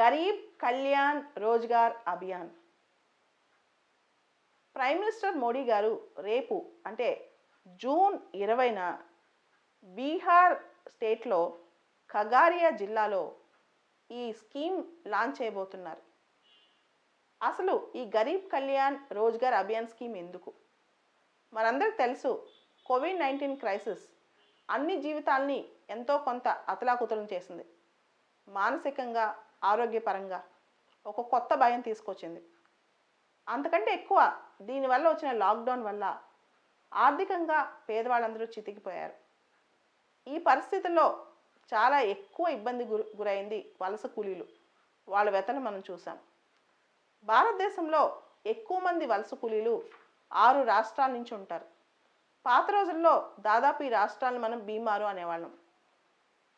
Garib Kalyan Rozgar Abhiyan. Prime minister Modi గారు రేపు అంటే జూన్ ఇరవైన బీహార్ స్టేట్లో ఖగారియా జిల్లాలో ఈ స్కీమ్ లాంచ్ చేయబోతున్నారు. అసలు ఈ గరీబ్ కళ్యాణ్ రోజ్గార్ అభియాన్ స్కీమ్ ఎందుకు? మనందరికి తెలుసు కోవిడ్ నైన్టీన్ క్రైసిస్ అన్ని జీవితాల్ని ఎంతో కొంత అతలాకుతలం చేసింది. మానసికంగా ఆరోగ్యపరంగా ఒక కొత్త భయం తీసుకొచ్చింది. అంతకంటే ఎక్కువ దీనివల్ల వచ్చిన లాక్డౌన్ వల్ల ఆర్థికంగా పేదవాళ్ళందరూ చితికిపోయారు. ఈ పరిస్థితుల్లో చాలా ఎక్కువ ఇబ్బంది గురి గురైంది వలస కూలీలు. వాళ్ళ వెతను మనం చూసాం. భారతదేశంలో ఎక్కువ మంది వలస కూలీలు ఆరు రాష్ట్రాల నుంచి ఉంటారు. పాత రోజుల్లో దాదాపు ఈ రాష్ట్రాలను మనం బీమారు అనేవాళ్ళం.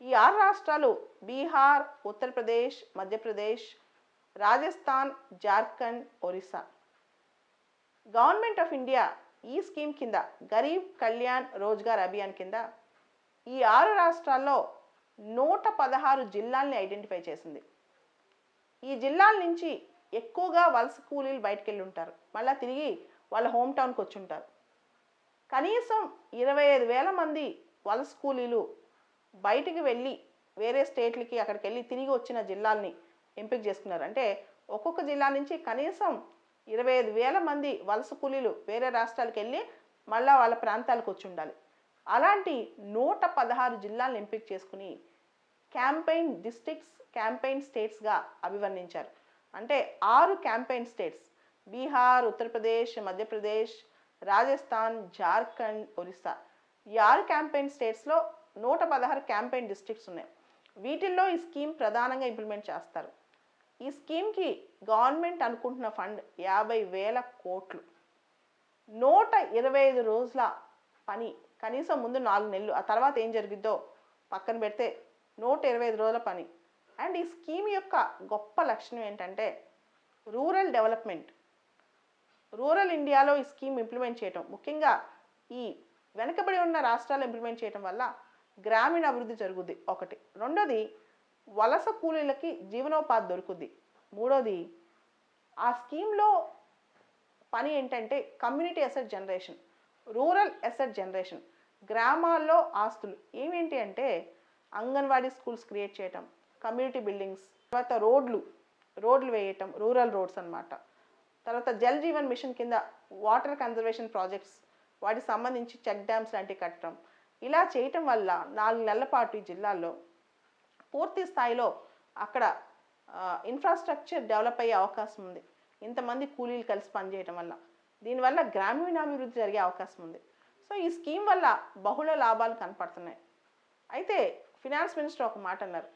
ఈ ఆరు రాష్ట్రాలు Bihar Uttar Pradesh Madhya Pradesh Rajasthan Jharkhand Orissa. Government of India ఈ స్కీమ్ కింద గరీబ్ కళ్యాణ్ రోజ్గార్ అభియాన్ కింద ఈ ఆరు రాష్ట్రాల్లో నూట పదహారు జిల్లాల్ని ఐడెంటిఫై చేసింది. ఈ జిల్లాల నుంచి ఎక్కువగా వలస కూలీలు బయటకు వెళ్ళి ఉంటారు మళ్ళీ తిరిగి వాళ్ళ హోమ్ టౌన్కి వచ్చి ఉంటారు కనీసం ఇరవై ఐదు వేల మంది వలస కూలీలు బయటికి వెళ్ళి వేరే స్టేట్లకి అక్కడికి వెళ్ళి తిరిగి వచ్చిన జిల్లాల్ని ఎంపిక చేసుకున్నారు. అంటే ఒక్కొక్క జిల్లా నుంచి కనీసం ఇరవై ఐదు వేల మంది వలస కూలీలు వేరే రాష్ట్రాలకు వెళ్ళి మళ్ళా వాళ్ళ ప్రాంతాలకు వచ్చి ఉండాలి. అలాంటి నూట పదహారు జిల్లాలను ఎంపిక చేసుకుని క్యాంపెయిన్ డిస్ట్రిక్ట్స్ క్యాంపెయిన్ స్టేట్స్గా అభివర్ణించారు. అంటే ఆరు క్యాంపెయిన్ స్టేట్స్. బీహార్ ఉత్తరప్రదేశ్ మధ్యప్రదేశ్ రాజస్థాన్ జార్ఖండ్ ఒరిస్సా ఈ ఆరు క్యాంపెయిన్ స్టేట్స్లో నూట పదహారు క్యాంపెయిన్ డిస్ట్రిక్ట్స్ ఉన్నాయి. వీటిల్లో ఈ స్కీమ్ ప్రధానంగా ఇంప్లిమెంట్ చేస్తారు. ఈ స్కీమ్కి గవర్నమెంట్ అనుకుంటున్న ఫండ్ యాభై వేల కోట్లు. నూట ఇరవై ఐదు రోజుల పని కనీసం ముందు నాలుగు నెలలు ఆ తర్వాత ఏం జరిగిద్దో పక్కన పెడితే నూట ఇరవై ఐదు రోజుల పని. అండ్ ఈ స్కీమ్ యొక్క గొప్ప లక్షణం ఏంటంటే రూరల్ డెవలప్మెంట్. రూరల్ ఇండియాలో ఈ స్కీమ్ ఇంప్లిమెంట్ చేయటం ముఖ్యంగా ఈ వెనకబడి ఉన్న రాష్ట్రాలు ఇంప్లిమెంట్ చేయటం వల్ల గ్రామీణ అభివృద్ధి జరుగుద్ది ఒకటి. రెండోది వలస కూలీలకి జీవనోపాధి దొరుకుద్ది. మూడోది ఆ స్కీమ్లో పని ఏంటంటే community asset generation rural asset generation గ్రామాల్లో ఆస్తులు. ఏమేంటి అంటే అంగన్వాడీ స్కూల్స్ క్రియేట్ చేయటం కమ్యూనిటీ బిల్డింగ్స్ తర్వాత రోడ్లు రోడ్లు వేయటం రూరల్ రోడ్స్ అన్నమాట. తర్వాత జల్ జీవన్ మిషన్ కింద వాటర్ కన్జర్వేషన్ ప్రాజెక్ట్స్ వాటికి సంబంధించి చెక్ డ్యామ్స్ లాంటివి కట్టడం ఇలా చేయటం వల్ల నాలుగు నెలల పాటు ఈ జిల్లాల్లో పూర్తి స్థాయిలో అక్కడ ఇన్ఫ్రాస్ట్రక్చర్ డెవలప్ అయ్యే అవకాశం ఉంది. ఇంతమంది కూలీలు కలిసి పనిచేయటం వల్ల. దీనివల్ల గ్రామీణాభివృద్ధి జరిగే అవకాశం ఉంది. సో ఈ స్కీమ్ వల్ల బహుళ లాభాలు కనపడుతున్నాయి. అయితే ఫినాన్స్ మినిస్టర్ ఒక మాట అన్నారు.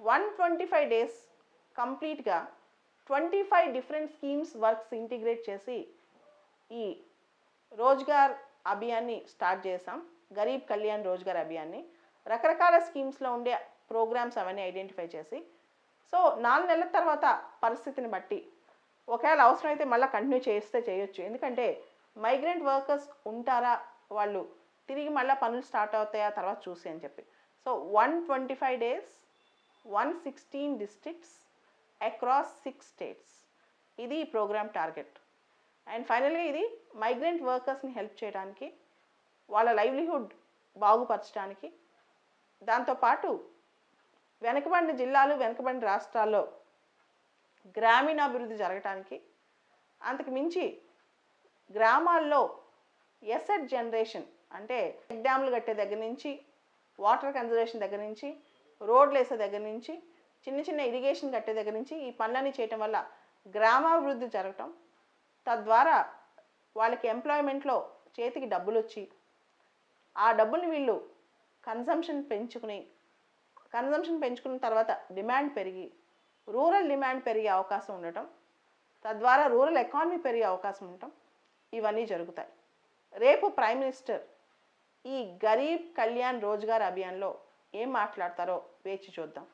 వన్ ట్వంటీ ఫైవ్ డేస్ కంప్లీట్గా twenty five different schemes works integrate చేసి ఈ రోజ్గార్ అభియాన్ని స్టార్ట్ చేసాం గరీబ్ కళ్యాణ్ రోజ్గార్ అభియాన్ని రకరకాల స్కీమ్స్లో ఉండే ప్రోగ్రామ్స్ అవన్నీ ఐడెంటిఫై చేసి సో నాలుగు నెలల తర్వాత పరిస్థితిని బట్టి ఒకవేళ అవసరమైతే మళ్ళీ కంటిన్యూ చేస్తే చేయొచ్చు. ఎందుకంటే మైగ్రెంట్ వర్కర్స్ ఉంటారా వాళ్ళు? తిరిగి మళ్ళీ పనులు స్టార్ట్ అవుతాయా? తర్వాత చూసి అని చెప్పి. So one twenty five days one sixteen districts across six states. ఇది ఈ ప్రోగ్రామ్ టార్గెట్. అండ్ ఫైనల్గా ఇది మైగ్రెంట్ వర్కర్స్ని హెల్ప్ చేయడానికి వాళ్ళ లైవ్లీహుడ్ బాగుపరచడానికి. దాంతోపాటు వెనకబడిన జిల్లాలు వెనకబడిన రాష్ట్రాల్లో గ్రామీణాభివృద్ధి జరగటానికి అంతకు మించి గ్రామాల్లో ఎసెట్ జనరేషన్ అంటే డ్యాములు డ్యామ్లు కట్టే దగ్గర నుంచి వాటర్ కన్జర్వేషన్ దగ్గర నుంచి రోడ్లు వేసే దగ్గర నుంచి చిన్న చిన్న ఇరిగేషన్ కట్టే దగ్గర నుంచి ఈ పనులన్నీ చేయటం వల్ల గ్రామాభివృద్ధి జరగటం తద్వారా వాళ్ళకి ఎంప్లాయ్మెంట్లో చేతికి డబ్బులు వచ్చి ఆ డబ్బుని వీళ్ళు కన్సంప్షన్ పెంచుకుని కన్సంప్షన్ పెంచుకున్న తర్వాత డిమాండ్ పెరిగి రూరల్ డిమాండ్ పెరిగే అవకాశం ఉండటం తద్వారా రూరల్ ఎకానమీ పెరిగే అవకాశం ఉండటం ఇవన్నీ జరుగుతాయి. రేపు ప్రైమ్ మినిస్టర్ ఈ గరీబ్ కళ్యాణ్ రోజ్గార్ అభియాన్లో ఏం మాట్లాడతారో వేచి చూద్దాం.